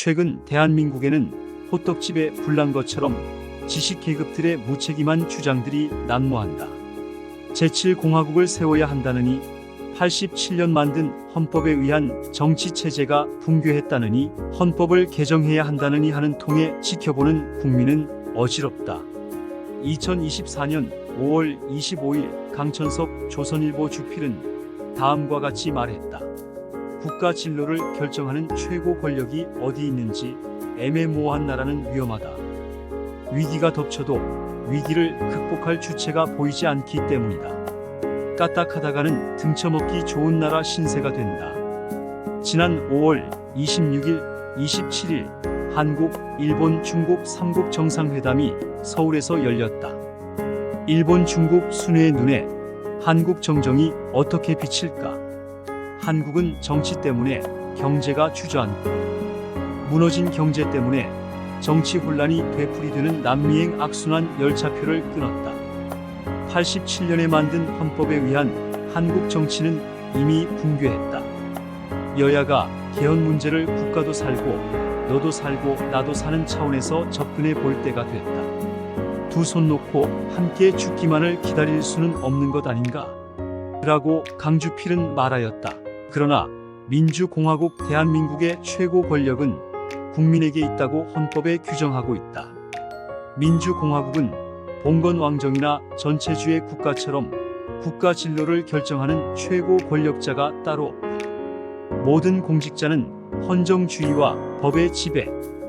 최근 대한민국에는 호떡집에 불난 것처럼 지식 계급들의 무책임한 주장들이 난무한다. 제7공화국을 세워야 한다느니 87년 만든 헌법에 의한 정치 체제가 붕괴했다느니 헌법을 개정해야 한다느니 하는 통에 지켜보는 국민은 어지럽다. 2024년 5월 25일 강천석 조선일보 주필은 다음과 같이 말했다. 국가 진로를 결정하는 최고 권력이 어디 있는지 애매모호한 나라는 위험하다. 위기가 덮쳐도 위기를 극복할 주체가 보이지 않기 때문이다. 까딱하다가는 등쳐먹기 좋은 나라 신세가 된다. 지난 5월 26일, 27일 한국, 일본, 중국 3국 정상회담이 서울에서 열렸다. 일본, 중국 순회의 눈에 한국 정정이 어떻게 비칠까? 한국은 정치 때문에 경제가 주저앉고 무너진 경제 때문에 정치 혼란이 되풀이되는 남미행 악순환 열차표를 끊었다. 87년에 만든 헌법에 의한 한국 정치는 이미 붕괴했다. 여야가 개헌 문제를 국가도 살고 너도 살고 나도 사는 차원에서 접근해 볼 때가 됐다. 두 손 놓고 함께 죽기만을 기다릴 수는 없는 것 아닌가? 라고 강주필은 말하였다. 그러나 민주공화국 대한민국의 최고 권력은 국민에게 있다고 헌법에 규정하고 있다. 민주공화국은 봉건 왕정이나 전체주의 국가처럼 국가 진로를 결정하는 최고 권력자가 따로 없다. 모든 공직자는 헌정주의와 법의 지배,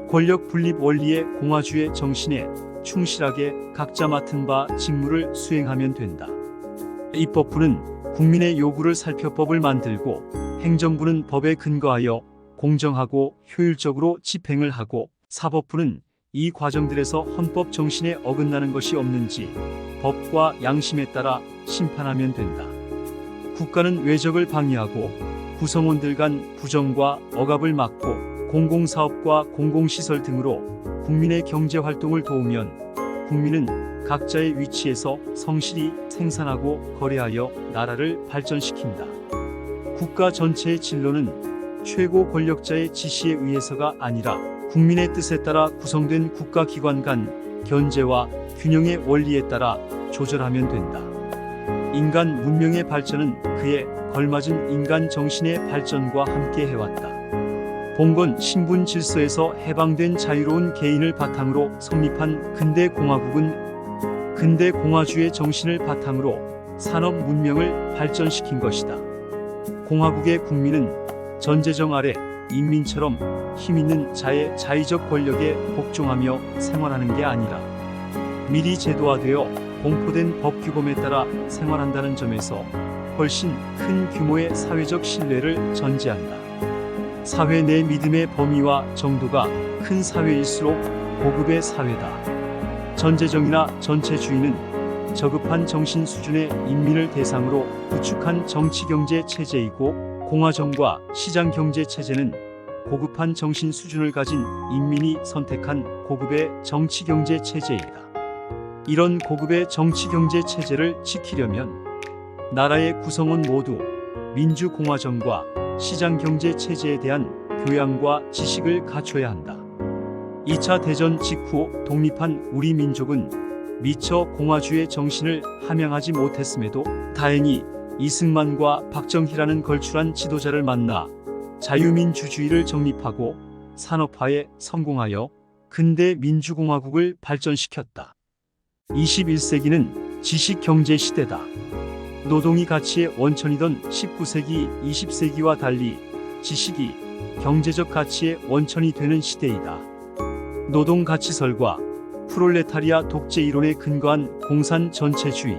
권력 분립 원리의 공화주의 정신에 충실하게 각자 맡은 바 직무를 수행하면 된다. 입법부는 국민의 요구를 살펴 법을 만들고 행정부는 법에 근거하여 공정하고 효율적으로 집행을 하고 사법부는 이 과정들에서 헌법 정신에 어긋나는 것이 없는지 법과 양심에 따라 심판하면 된다. 국가는 외적을 방해하고 구성원들 간 부정과 억압을 막고 공공사업과 공공시설 등으로 국민의 경제 활동을 도우면 국민은 각자의 위치에서 성실히 생산하고 거래하여 나라를 발전시킨다. 국가 전체의 진로는 최고 권력자의 지시에 의해서가 아니라 국민의 뜻에 따라 구성된 국가기관 간 견제와 균형의 원리에 따라 조절하면 된다. 인간 문명의 발전은 그에 걸맞은 인간 정신의 발전과 함께 해왔다. 봉건 신분 질서에서 해방된 자유로운 개인을 바탕으로 성립한 근대 공화국은 근대 공화주의 정신을 바탕으로 산업 문명을 발전시킨 것이다. 공화국의 국민은 전제정 아래 인민처럼 힘있는 자의 자의적 권력에 복종하며 생활하는 게 아니라 미리 제도화되어 공포된 법 규범에 따라 생활한다는 점에서 훨씬 큰 규모의 사회적 신뢰를 전제한다. 사회 내 믿음의 범위와 정도가 큰 사회일수록 고급의 사회다. 전제정이나 전체주의는 저급한 정신 수준의 인민을 대상으로 구축한 정치경제 체제이고 공화정과 시장경제 체제는 고급한 정신 수준을 가진 인민이 선택한 고급의 정치경제 체제이다. 이런 고급의 정치경제 체제를 지키려면 나라의 구성원 모두 민주공화정과 시장 경제 체제에 대한 교양과 지식을 갖춰야 한다. 2차 대전 직후 독립한 우리 민족은 미처 공화주의 정신을 함양하지 못했음에도 다행히 이승만과 박정희라는 걸출한 지도자를 만나 자유민주주의를 정립하고 산업화에 성공하여 근대 민주공화국을 발전시켰다. 21세기는 지식 경제 시대다. 노동이 가치의 원천이던 19세기, 20세기와 달리 지식이 경제적 가치의 원천이 되는 시대이다. 노동 가치설과 프롤레타리아 독재 이론에 근거한 공산 전체주의,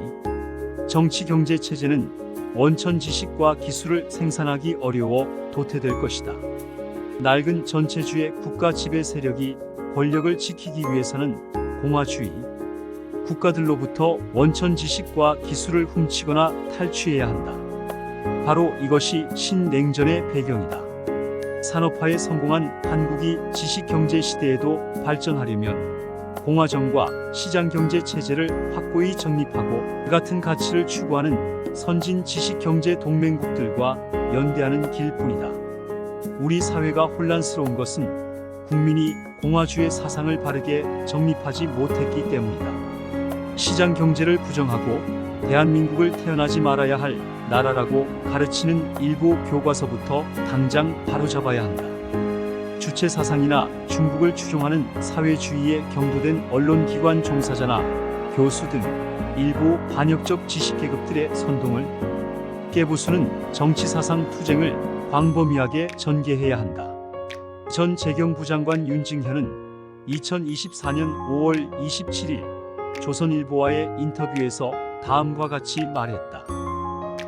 정치 경제 체제는 원천 지식과 기술을 생산하기 어려워 도태될 것이다. 낡은 전체주의 국가 지배 세력이 권력을 지키기 위해서는 공화주의, 국가들로부터 원천 지식과 기술을 훔치거나 탈취해야 한다. 바로 이것이 신냉전의 배경이다. 산업화에 성공한 한국이 지식 경제 시대에도 발전하려면 공화정과 시장 경제 체제를 확고히 정립하고 그 같은 가치를 추구하는 선진 지식 경제 동맹국들과 연대하는 길뿐이다. 우리 사회가 혼란스러운 것은 국민이 공화주의 사상을 바르게 정립하지 못했기 때문이다. 시장 경제를 부정하고 대한민국을 태어나지 말아야 할 나라라고 가르치는 일부 교과서부터 당장 바로잡아야 한다. 주체 사상이나 중국을 추종하는 사회주의에 경도된 언론기관 종사자나 교수 등 일부 반역적 지식계급들의 선동을 깨부수는 정치사상 투쟁을 광범위하게 전개해야 한다. 전 재경부 장관 윤증현은 2024년 5월 27일 조선일보와의 인터뷰에서 다음과 같이 말했다.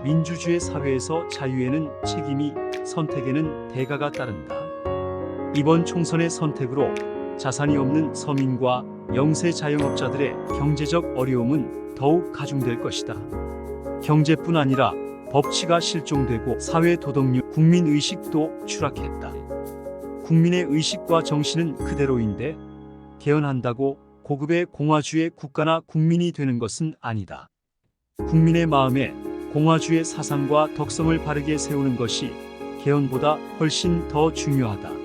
민주주의 사회에서 자유에는 책임이 선택에는 대가가 따른다. 이번 총선의 선택으로 자산이 없는 서민과 영세 자영업자들의 경제적 어려움은 더욱 가중될 것이다. 경제뿐 아니라 법치가 실종되고 사회 도덕률, 국민 의식도 추락했다. 국민의 의식과 정신은 그대로인데 개헌한다고 고급의 공화주의 국가나 국민이 되는 것은 아니다. 국민의 마음에 공화주의 사상과 덕성을 바르게 세우는 것이 개헌보다 훨씬 더 중요하다.